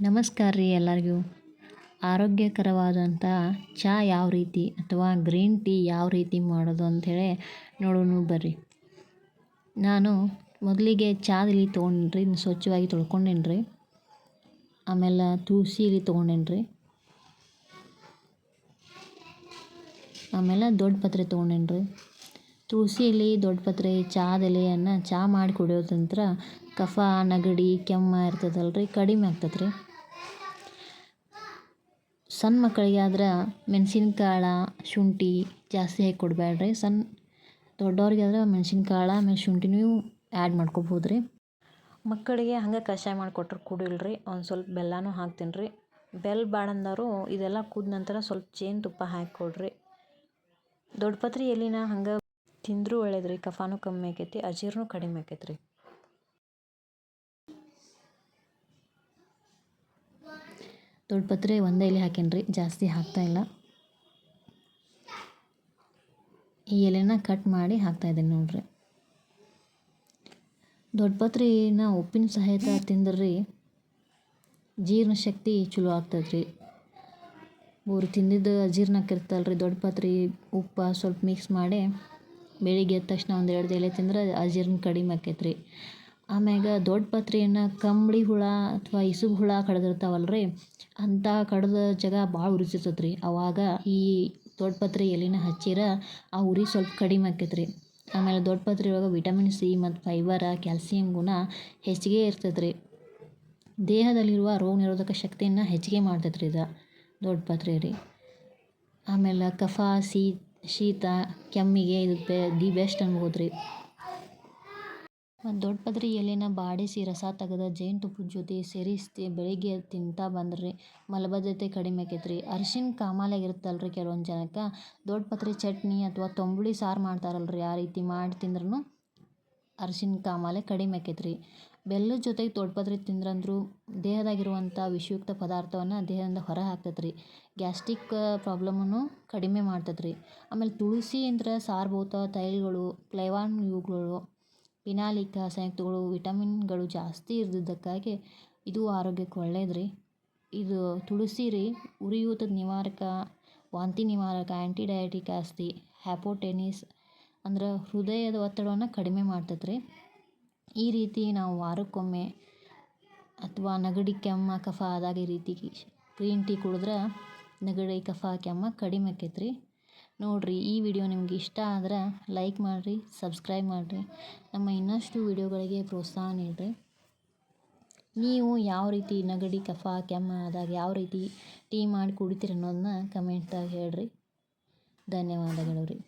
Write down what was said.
ನಮಸ್ಕಾರ ರೀ ಎಲ್ಲರಿಗೂ. ಆರೋಗ್ಯಕರವಾದಂಥ ಚಹಾ ಯಾವ ರೀತಿ ಅಥವಾ ಗ್ರೀನ್ ಟೀ ಯಾವ ರೀತಿ ಮಾಡೋದು ಅಂಥೇಳಿ ನೋಡೋಣ ಬರ್ರಿ. ನಾನು ಮೊದಲಿಗೆ ಚಹಾದಲ್ಲಿ ತೊಗೊಂಡೇನಿ ಸ್ವಚ್ಛವಾಗಿ ತೊಳ್ಕೊಂಡೇನಿ ರೀ. ಆಮೇಲೆ ತುಳಸಿಲಿ ತೊಗೊಂಡೇನ್ರಿ ಆಮೇಲೆ ದೊಡ್ಡ ಪತ್ರೆ ತೊಗೊಂಡೇನಿ ರೀ. ತುಳಸಿ ಎಲೆ ದೊಡ್ಡಪತ್ರೆ ಚಹಾದ ಎಲೆಯನ್ನು ಚಹಾ ಮಾಡಿ ಕುಡಿಯೋದಂತ್ರ ಕಫ, ನೆಗಡಿ, ಕೆಮ್ಮು ಇರ್ತದಲ್ಲ ರೀ ಕಡಿಮೆ ಆಗ್ತದೆ ರೀ ಸಣ್ಣ ಮಕ್ಕಳಿಗೆ ಆದ್ರೆ ಮೆಣಸಿನ್ಕಾಳು, ಶುಂಠಿ ಜಾಸ್ತಿ ಹಾಕಿ ಕೊಡಬೇಡ್ರಿ ಸಣ್ಣ ದೊಡ್ಡವ್ರಿಗೆ ಆದ್ರೆ ಮೆಣಸಿನ್ಕಾಳು, ಆಮೇಲೆ ಶುಂಠಿನೂ ಆ್ಯಡ್ ಮಾಡ್ಕೊಬೋದು ರೀ ಮಕ್ಕಳಿಗೆ ಹಂಗೆ ಕಷಾಯ ಮಾಡಿಕೊಟ್ರೆ ಕುಡಿಲ್ರಿ, ಒಂದು ಸ್ವಲ್ಪ ಬೆಲ್ಲನೂ ಹಾಕ್ತೀನಿ ರೀ ಬೆಲ್ಲ ಬಾಡಂದವರು ಇದೆಲ್ಲ ಕುದ ನಂತರ ಸ್ವಲ್ಪ ಜೇನುತುಪ್ಪ ಹಾಕಿ ಕೊಡ್ರಿ. ದೊಡ್ಡ ಪತ್ರೆ ಎಲೆನ ಹಂಗೆ ತಿಂದರೂ ಒಳ್ಳೇದು ಕಫಾನು ಕಮ್ಮಿ ಆಕೈತಿ, ಅಜೀರ್ಣೂ ಕಡಿಮೆ ಆಕೈತ್ರಿ. ರೀ ಒಂದೇ ಎಲೆ ಹಾಕೇನ್ರಿ ರೀ ಜಾಸ್ತಿ ಹಾಕ್ತಾಯಿಲ್ಲ ಈ ಎಲೆನ ಕಟ್ ಮಾಡಿ ಹಾಕ್ತಾಯಿದ್ದೀನಿ ನೋಡಿರಿ. ದೊಡ್ಡ ಪತ್ರೆನ ಉಪ್ಪಿನ ಸಹಿತ ತಿಂದ್ರಿ ಜೀರ್ಣಶಕ್ತಿ ಚಲೋ ಆಗ್ತದೆ ರೀ ಅವ್ರು ತಿಂದಿದ್ದು ಅಜೀರ್ಣ ಆಕಿರ್ತಲ್ಲ ರೀ ಉಪ್ಪು ಸ್ವಲ್ಪ ಮಿಕ್ಸ್ ಮಾಡಿ ಬೆಳಿಗ್ಗೆ ಎದ್ದ ತಕ್ಷಣ ಒಂದು ಎರಡು ಎಲೆ ತಿಂದ್ರೆ ಅಜೀರ್ಣ ಕಡಿಮೆ ಆಕೈತೆ ರೀ ಆಮ್ಯಾಗ ದೊಡ್ಡ ಪತ್ರೆಯನ್ನು ಕಂಬಳಿ ಹುಳ ಅಥವಾ ಇಸುಬು ಹುಳ ಕಡ್ದಿರ್ತಾವಲ್ಲ ರೀ ಅಂಥ ಕಡ್ದ ಜಾಗ ಭಾಳ ಉರಿಸಿರ್ತೈತೆ ರೀ ಅವಾಗ ಈ ದೊಡ್ಡ ಪತ್ರೆ ಎಲೆನ ಹಚ್ಚಿರ ಆ ಉರಿ ಸ್ವಲ್ಪ ಕಡಿಮೆ ಆಕೈತೆ ರೀ ಆಮೇಲೆ ದೊಡ್ಡ ಪತ್ರೆ ಒಳಗೆ ವಿಟಮಿನ್ ಸಿ ಮತ್ತು ಫೈಬರ, ಕ್ಯಾಲ್ಸಿಯಂ ಗುಣ ಹೆಚ್ಚಿಗೆ ಇರ್ತೈತೆ ರೀ ದೇಹದಲ್ಲಿರುವ ರೋಗ ನಿರೋಧಕ ಶಕ್ತಿಯನ್ನು ಹೆಚ್ಚಿಗೆ ಮಾಡ್ತೈತೆ ರೀ ಇದು ದೊಡ್ಡ ಪತ್ರೆ ರೀ. ಆಮೇಲೆ ಕಫ ಸಿ ಶೀತ, ಕೆಮ್ಮಿಗೆ ಇದು ದಿ ಬೆಸ್ಟ್ ಅನ್ಬೋದು ರೀ ಮತ್ತು ದೊಡ್ಡ ಪದ್ರಿ ಎಲೆನ ಬಾಡಿಸಿ ರಸ ತೆಗೆದ ಜೇನುತುಪ್ಪದ ಜೊತೆ ಸೇರಿಸಿ ಬೆಳಿಗ್ಗೆ ತಿಂತಾ ಬಂದ್ರಿ. ಮಲಬದ್ಧತೆ ಕಡಿಮೆ ಆಕೈತೆ ರೀ ಅರಿಶಿನ ರೀ ಕೆಲವೊಂದು ಜನಕ್ಕೆ. ದೊಡ್ಡ ಪತ್ರೆ ಚಟ್ನಿ ಅಥವಾ ತಂಬುಳಿ ಸಾರು ಮಾಡ್ತಾರಲ್ಲ ರೀ ಆ ರೀತಿ ಮಾಡಿ ತಿಂದ್ರೂ ಅರಿಶಿನ ಕಾಮಾಲೆ ಕಡಿಮೆ ಆಕೈತೆ ರೀ ಬೆಲ್ಲದ ಜೊತೆಗೆ ತೊಡ್ಪತ್ರೆ ತಿಂದ್ರಂದ್ರು ದೇಹದಾಗಿರುವಂಥ ವಿಷಯುಕ್ತ ಪದಾರ್ಥವನ್ನು ದೇಹದಿಂದ ಹೊರ ಹಾಕ್ತೈತೆ ರೀ ಗ್ಯಾಸ್ಟ್ರಿಕ್ ಪ್ರಾಬ್ಲಮನ್ನು ಕಡಿಮೆ ಮಾಡ್ತೈತೆ ರೀ ಆಮೇಲೆ ತುಳಸಿ ಅಂದ್ರೆ ಸಾರಭೂತ ತೈಲಗಳು, ಪ್ಲೇವಾನ್ ಇವುಗಳು, ಪಿನಾಲಿಕ ಸಂಯುಕ್ತಗಳು, ವಿಟಮಿನ್ಗಳು ಜಾಸ್ತಿ ಇರ್ದಿದ್ದಕ್ಕಾಗಿ ಇದು ಆರೋಗ್ಯಕ್ಕೆ ಒಳ್ಳೇದು ರೀ ಇದು ತುಳಸಿ ರೀ, ಉರಿಯೂತದ ನಿವಾರಕ, ವಾಂತಿ ನಿವಾರಕ ಆ್ಯಂಟಿ ಡಯಾಟಿಕ್ ಆಸ್ತಿ, ಹ್ಯಾಪೋಟೆನಿಸ್ ಅಂದ್ರೆ ಹೃದಯದ ಒತ್ತಡವನ್ನು ಕಡಿಮೆ ಮಾಡ್ತೈತೆ ರೀ ಈ ರೀತಿ ನಾವು ವಾರಕ್ಕೊಮ್ಮೆ ಅಥವಾ ನೆಗಡಿ ಕೆಮ್ಮ, ಕಫ ಆದಾಗ ಈ ರೀತಿ ಗ್ರೀನ್ ಟೀ ಕುಡಿದ್ರೆ ನೆಗಡಿ, ಕಫ, ಕೆಮ್ಮ ಕಡಿಮೆ ಆಕೈತೆ ರೀ ನೋಡಿರಿ, ಈ ವಿಡಿಯೋ ನಿಮ್ಗೆ ಇಷ್ಟ ಆದ್ರೆ ಲೈಕ್ ಮಾಡಿರಿ, ಸಬ್ಸ್ಕ್ರೈಬ್ ಮಾಡಿರಿ. ನಮ್ಮ ಇನ್ನಷ್ಟು ವಿಡಿಯೋಗಳಿಗೆ ಪ್ರೋತ್ಸಾಹ ನೀಡಿರಿ. ನೀವು ಯಾವ ರೀತಿ ನೆಗಡಿ, ಕಫ, ಕೆಮ್ಮ ಆದಾಗ ಯಾವ ರೀತಿ ಟೀ ಮಾಡಿ ಕುಡಿತೀರಿ ಅನ್ನೋದನ್ನ ಕಮೆಂಟ್ದಾಗ ಹೇಳಿರಿ. ಧನ್ಯವಾದಗಳು ರೀ.